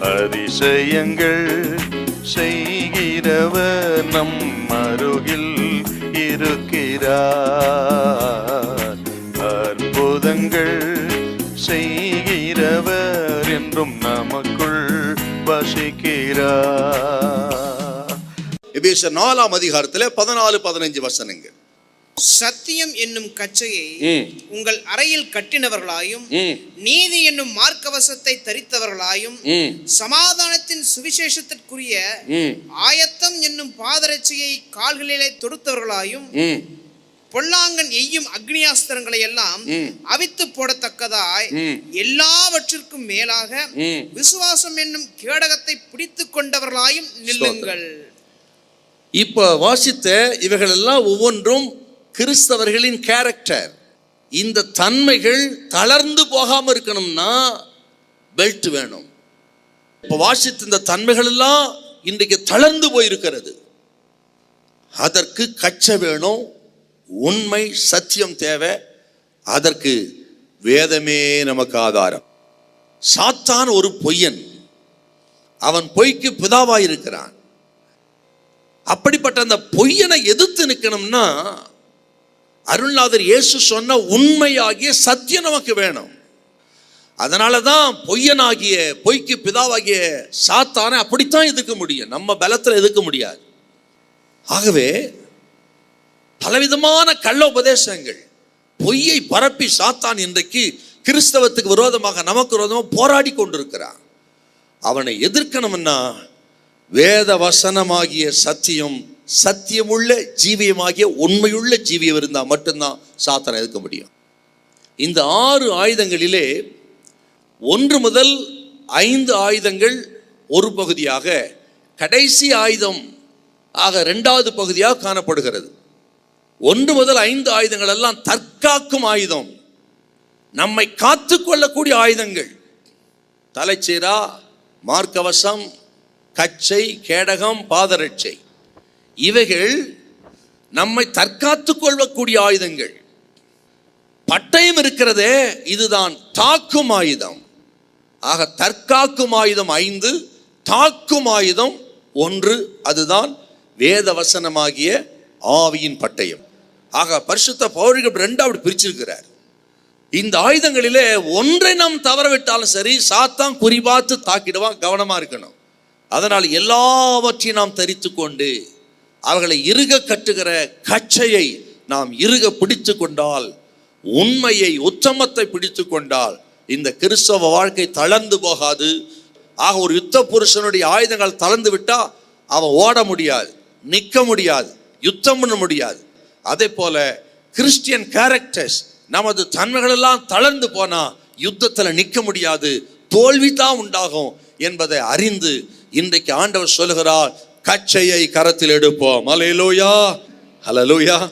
அதிசயங்கள் செய்கிறவர் நம் அருகில் இருக்கிறார். அற்புதங்கள் செய்கிறவர் என்றும் நமக்குள் வசிக்கிறார். எபேசியர் நாலாம் அதிகாரத்தில் பதினாலு பதினைஞ்சு வசனங்கள். சத்தியம் என்னும் கச்சையை. உங்கள் அறையில் கட்டினவர்களாயும். நீதி என்னும் மார்க்கவசத்தை தரித்தவர்களாயும். சமாதானத்தின் சுவிசேஷத்திற்குரிய. ஆயத்தம் என்னும் பாதரட்சியை கால்களிலே தொடுத்தவர்களாயும். பொல்லாங்கன் எய்யும் அக்னியாஸ்திரங்களை எல்லாம். அவித்து போடத்தக்கதாய். எல்லாவற்றிற்கும் மேலாக. விசுவாசம் என்னும் கேடகத்தை பிடித்துக் கொண்டவர்களாயும் நில்லுங்கள் இப்ப வாசித்த இவைகள் எல்லாம் ஒவ்வொன்றும் கிறிஸ்தவர்களின் கேரக்டர் இந்த தன்மைகள் தளர்ந்து போகாமல் இருக்கணும்னா பெல்ட் வேணும். இப்போ வாசித்த இந்த தன்மைகள் எல்லாம் இன்றைக்கு தளர்ந்து போயிருக்கிறது. அதற்கு கச்சை வேணும் உண்மை சத்தியம் தேவை. அதற்கு வேதமே நமக்கு ஆதாரம். சாத்தான் ஒரு பொய்யன். அவன் பொய்க்கு பிதாவாயிருக்கிறான். அப்படிப்பட்ட அந்த பொய்யனை எதிர்த்து நிற்கணும்னா அருள்நாதர் இயேசு சொன்ன உண்மையாகிய சத்தியம் நமக்கு வேணும். அதனால தான் பொய்யனாகிய பொய்க்கு பிதாவாகிய சாத்தானை அப்படித்தான் எதிர்க்க முடியும். நம்ம பலத்தில் எதிர்க்க முடியாது. ஆகவே பலவிதமான கள்ள உபதேசங்கள் பொய்யை பரப்பி சாத்தான் இன்றைக்கு கிறிஸ்தவத்துக்கு விரோதமாக நமக்கு விரோதமாக போராடி கொண்டிருக்கிறான். அவனை எதிர்க்கணும்னா வேத வசனமாகிய சத்தியம் சத்தியமுள்ள ஜீவியமாகிய உண்மையுள்ள ஜீவியம் இருந்தால் மட்டும்தான் சாத்தனை எதிர்க்க முடியும். இந்த ஆறு ஆயுதங்களிலே ஒன்று முதல் ஐந்து ஆயுதங்கள் ஒரு பகுதியாக கடைசி ஆயுதம் ஆக ரெண்டாவது பகுதியாக காணப்படுகிறது. ஒன்று முதல் ஐந்து ஆயுதங்கள் எல்லாம் தற்காக்கும் ஆயுதம். நம்மை காத்துக்கொள்ளக்கூடிய ஆயுதங்கள். தலைச்சீரா மார்க்கவசம் கச்சை கேடகம் பாதரட்சை. இவைகள் நம்மை தற்காத்துக் கொள்ளக்கூடிய ஆயுதங்கள். பட்டயம் இருக்கிறதே இதுதான் தாக்கும் ஆயுதம். ஆக தற்காக்கும் ஆயுதம் ஐந்து தாக்கும் ஆயுதம் ஒன்று அதுதான் வேத வசனமாகிய ஆவியின் பட்டயம். ஆக பரிசுத்த பௌரிகள் ரெண்டாவது பிரிச்சிருக்கிறார். இந்த ஆயுதங்களிலே ஒன்றை நாம் தவறவிட்டாலும் சரி சாத்தான் குறிபார்த்து தாக்கிடுவான் கவனமாக இருக்கணும். அதனால் எல்லாவற்றையும் நாம் தரித்து கொண்டு அவர்களை இறுக கட்டுகிற கச்சையை நாம் இறுக பிடித்து கொண்டால் உண்மையை உத்தமத்தை பிடித்து கொண்டால் இந்த கிறிஸ்தவ வாழ்க்கை தளர்ந்து போகாது. ஆக ஒரு யுத்த புருஷனுடைய ஆயுதங்கள் தளர்ந்து விட்டா அவன் ஓட முடியாது நிற்க முடியாது யுத்தம் பண்ண முடியாது. அதே போல கிறிஸ்டியன் கேரக்டர்ஸ் நமது தன்மைகளெல்லாம் தளர்ந்து போனா யுத்தத்தில் நிற்க முடியாது தோல்வி தான் உண்டாகும் என்பதை அறிந்து இன்றைக்கு ஆண்டவர் சொல்கிறார் கச்சையை கரத்தில் எடுப்போம். அலையலூயா அலலூயா